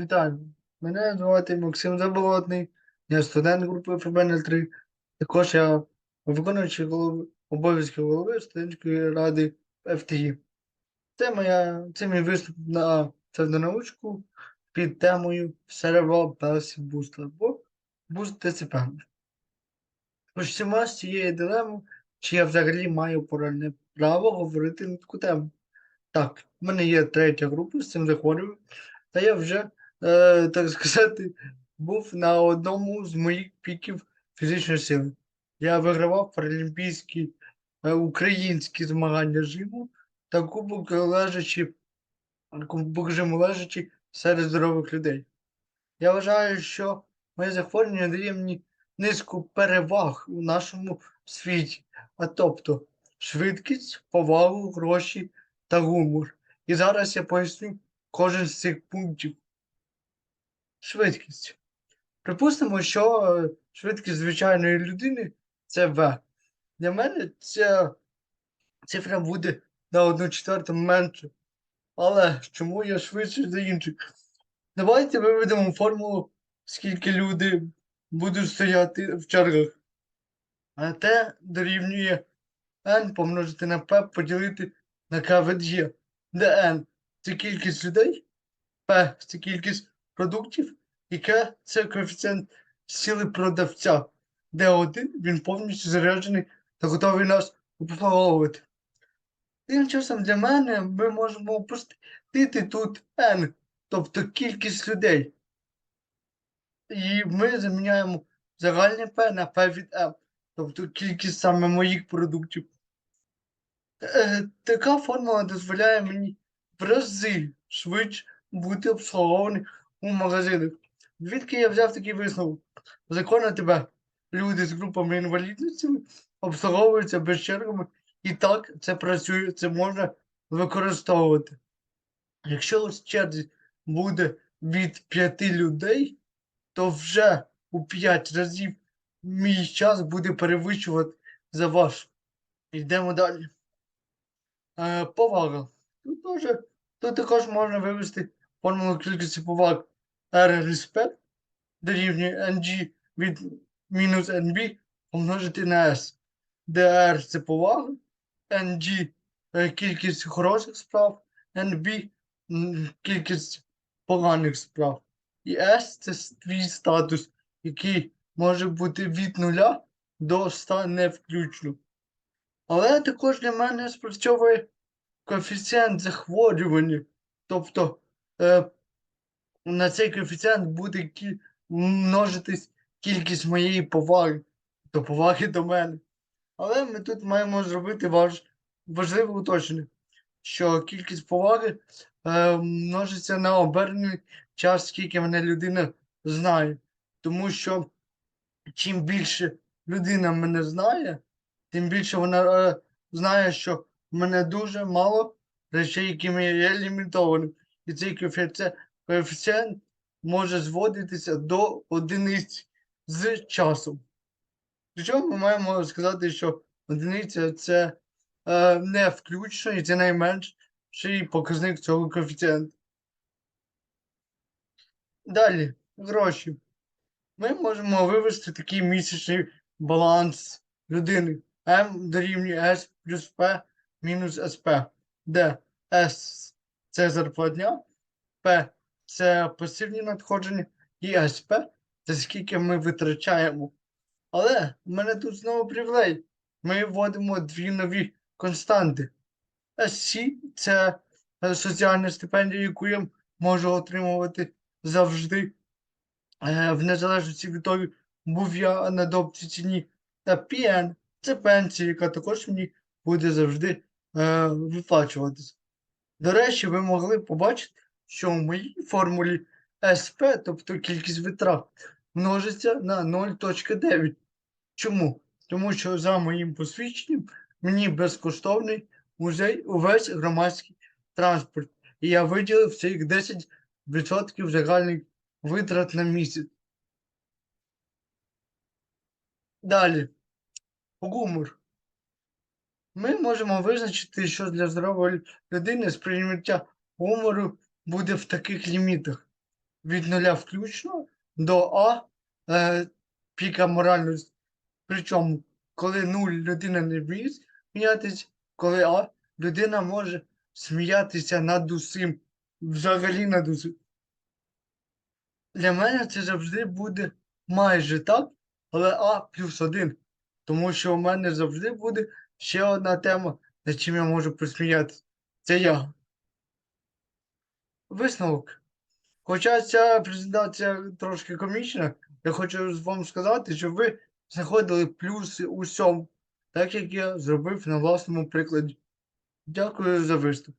Вітаю. Мене звати Максим Заболотний, я студент групи ФБ-03. Також я виконуючий голови, обов'язки голови студентської ради ФТІ. Це, моя, це мій виступ на псевдонаучку під темою Cerebral Palsy Boost або Boost ДЦП. Почнемо з цієї дилеми, чи я взагалі маю поральне право говорити на таку тему. Так, в мене є третя група з цим захворюванням, та я вже, е, так сказати, був на одному з моїх піків фізичної сили. Я вигравав паралімпійські е, українські змагання жиму та кубок лежачі, кубок жиму лежачі серед здорових людей. Я вважаю, що моє захворювання дає мені низку переваг у нашому світі, а тобто швидкість, повагу, гроші та гумор. І зараз я поясню кожен з цих пунктів. Швидкість. Припустимо, що швидкість звичайної людини це В. Для мене ця цифра буде на одну четверту менше. Але чому я швидше за інших? Давайте виведемо формулу, скільки люди будуть стояти в чергах. А Т дорівнює n помножити на P поділити на K від G, де n це кількість людей, P це кількість продуктів, K це коефіцієнт сили продавця, де один він повністю заряджений та готовий нас обслуговувати. Тим часом для мене ми можемо опустити тут n, тобто кількість людей. І ми заміняємо загальне P на P від M, тобто кількість саме моїх продуктів. Е, така формула дозволяє мені в рази швидше бути обслугований у магазинах. Звідки я взяв такий висновок? Законно тебе люди з групами інвалідності обслуговуються без чергами, і так це працює, це можна використовувати. Якщо у черзі буде від п'яти людей, то вже у п'ять разів мій час буде перевищувати за ваш. Йдемо далі. Е, повага. Тут, теж, тут також можна вивести формулу кількості поваг R респект дорівнює NG від мінус NB помножити на S, де R це повага, NG е, кількість хороших справ, NB кількість поганих справ. І S це твій статус, який може бути від нуля до 100 не включно. Але також для мене спрацьовує коефіцієнт захворювання. Тобто е, на цей коефіцієнт буде кі- множитись кількість моєї поваги, до поваги до мене. Але ми тут маємо зробити важ, важливе уточнення, що кількість поваги е, множиться на обернений час, скільки мене людина знає. Тому що чим більше людина мене знає, тим більше вона е, знає, що в мене дуже мало речей, якими я є лімітованим. І цей коефіцієнт, коефіцієнт може зводитися до одиниць з часом. Причому ми маємо сказати, що одиниця це е, не включно і це найменший показник цього коефіцієнту. Далі, гроші. Ми можемо вивести такий місячний баланс людини. М дорівнює S плюс P мінус СП, де S це зарплатня, P це пасивні надходження, і СП це скільки ми витрачаємо. Але в мене тут знову привілей. Ми вводимо дві нові константи. SC це е, соціальна стипендія, яку я можу отримувати завжди, е, в незалежності від того, був я на добці чи ні. Та PN це пенсія, яка також мені буде завжди е, виплачуватися. До речі, ви могли побачити, що в моїй формулі СП, тобто кількість витрат, множиться на 0.9. Чому? Тому що за моїм посвідченням мені безкоштовний музей увесь громадський транспорт. І я виділив цих 10% загальних витрат на місяць. Далі. Гумор. Ми можемо визначити, що для здорової людини сприйняття гумору буде в таких лімітах. від нуля включно до А е, піка моральності. Причому, коли нуль людина не вміє сміятися, коли А людина може сміятися над усім, взагалі над усім. Для мене це завжди буде майже так, але А плюс один. Тому що у мене завжди буде ще одна тема, над чим я можу посміятися. Це я. Висновок. Хоча ця презентація трошки комічна, я хочу вам сказати, що ви знаходили плюси у всьому, так як я зробив на власному прикладі. Дякую за виступ.